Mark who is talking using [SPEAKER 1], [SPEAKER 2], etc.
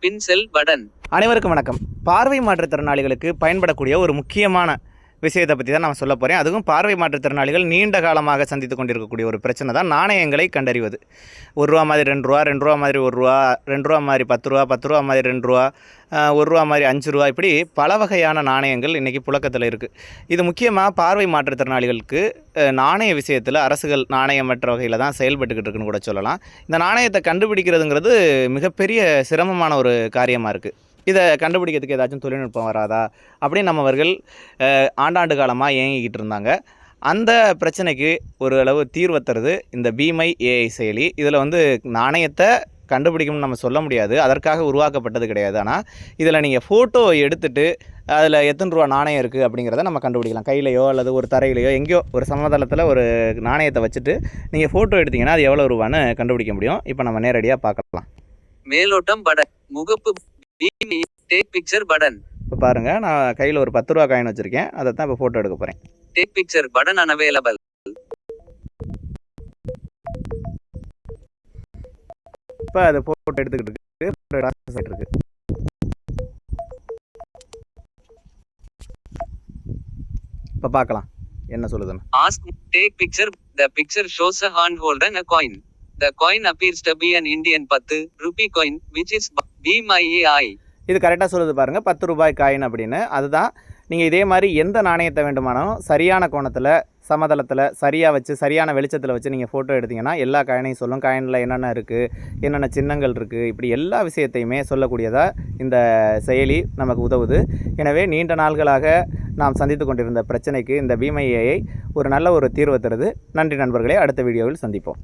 [SPEAKER 1] பின் செல்
[SPEAKER 2] அனைவருக்கும் வணக்கம். பார்வை மாற்றுத்திறனாளிகளுக்கு பயன்படக்கூடிய ஒரு முக்கியமான விஷயத்தை பற்றி தான் நான் சொல்ல போகிறேன் அதுவும் பார்வை மாற்றுத்திறனாளிகள் நீண்ட காலமாக சந்தித்து கொண்டிருக்கக்கூடிய ஒரு பிரச்சனை தான் நாணயங்களை கண்டறிவது. ஒரு ரூபா மாதிரி ரெண்டு ரூபா ரெண்டு ரூபா மாதிரி ஒரு ரூபா ரெண்டு ரூபா மாதிரி பத்து ரூபா பத்து ரூபா மாதிரி ரெண்டு ரூபா ஒரு ரூபா மாதிரி அஞ்சு ரூபா இப்படி பல வகையான நாணயங்கள் இன்றைக்கி புழக்கத்தில் இருக்குது இது முக்கியமாக பார்வை மாற்றுத்திறனாளிகளுக்கு நாணய விஷயத்தில் அரசுகள் நாணயமற்ற வகையில் தான் செயல்பட்டுக்கிட்டு இருக்குன்னு கூட சொல்லலாம். இந்த நாணயத்தை கண்டுபிடிக்கிறதுங்கிறது மிகப்பெரிய சிரமமான ஒரு காரியமாக இருக்குது இதை கண்டுபிடிக்கிறதுக்கு ஏதாச்சும் தொழில்நுட்பம் வராதா அப்படின்னு நம்மவர்கள் ஆண்டாண்டு காலமாக இயங்கிக்கிட்டு இருந்தாங்க. அந்த பிரச்சனைக்கு ஒரு அளவு தீர்வை தருது இந்த பீமை ஏஐ செயலி. இதில் வந்து நாணயத்தை கண்டுபிடிக்கும்னு நம்ம சொல்ல முடியாது. அதற்காக உருவாக்கப்பட்டது கிடையாது. ஆனால் இதில் நீங்கள் ஃபோட்டோ எடுத்துட்டு அதில் எத்தனை ரூபா நாணயம் இருக்குது அப்படிங்கிறத நம்ம கண்டுபிடிக்கலாம். கையிலையோ அல்லது ஒரு தரையிலையோ எங்கேயோ ஒரு சமதளத்தில் ஒரு நாணயத்தை வச்சுட்டு நீங்கள் ஃபோட்டோ எடுத்தீங்கன்னா அது எவ்வளோ ரூபான்னு கண்டுபிடிக்க முடியும். இப்போ நம்ம நேரடியாக பார்க்கலாம்.
[SPEAKER 1] மேலோட்டம் பட முகப்பு டேக் பிக்சர் பட்டன்
[SPEAKER 2] இப்போ பாருங்கள் நான் கையில் ஒரு பத்து ரூபா காயின் வச்சுருக்கேன். அதை தான் இப்போ ஃபோட்டோ எடுக்க போகிறேன்
[SPEAKER 1] டேக் பிக்சர் பட்டன் அன்அவைலபிள்
[SPEAKER 2] இப்போ அது ஃபோட்டோ எடுத்துக்கிட்டு இருக்கு. இப்போ பார்க்கலாம். என்ன சொல்லுதுன்னு.
[SPEAKER 1] Ask take picture. The picture shows a hand hold and a the coin coin appears to be an Indian 10 rupee coin, which is Be My
[SPEAKER 2] இது கரெக்டாக சொல்லுது பாருங்கள் பத்து ரூபாய் காயின் அப்படின்னு. அதுதான் நீங்கள் இதே மாதிரி எந்த நாணயத்தை வேண்டுமானாலும் சரியான கோணத்தில் சமதளத்தில் சரியாக வச்சு சரியான வெளிச்சத்தில் வச்சு நீங்கள் ஃபோட்டோ எடுத்தீங்கன்னா எல்லா காயினையும் சொல்லும். காயினில் என்னென்ன இருக்குது என்னென்ன சின்னங்கள் இருக்குது இப்படி எல்லா விஷயத்தையுமே சொல்லக்கூடியதாக இந்த செயலி நமக்கு உதவுது. எனவே நீண்ட நாள்களாக நாம் சந்தித்து கொண்டிருந்த பிரச்சனைக்கு இந்த பீமையை ஒரு நல்ல ஒரு தீர்வு தருது. நன்றி நண்பர்களே அடுத்த வீடியோவில் சந்திப்போம்.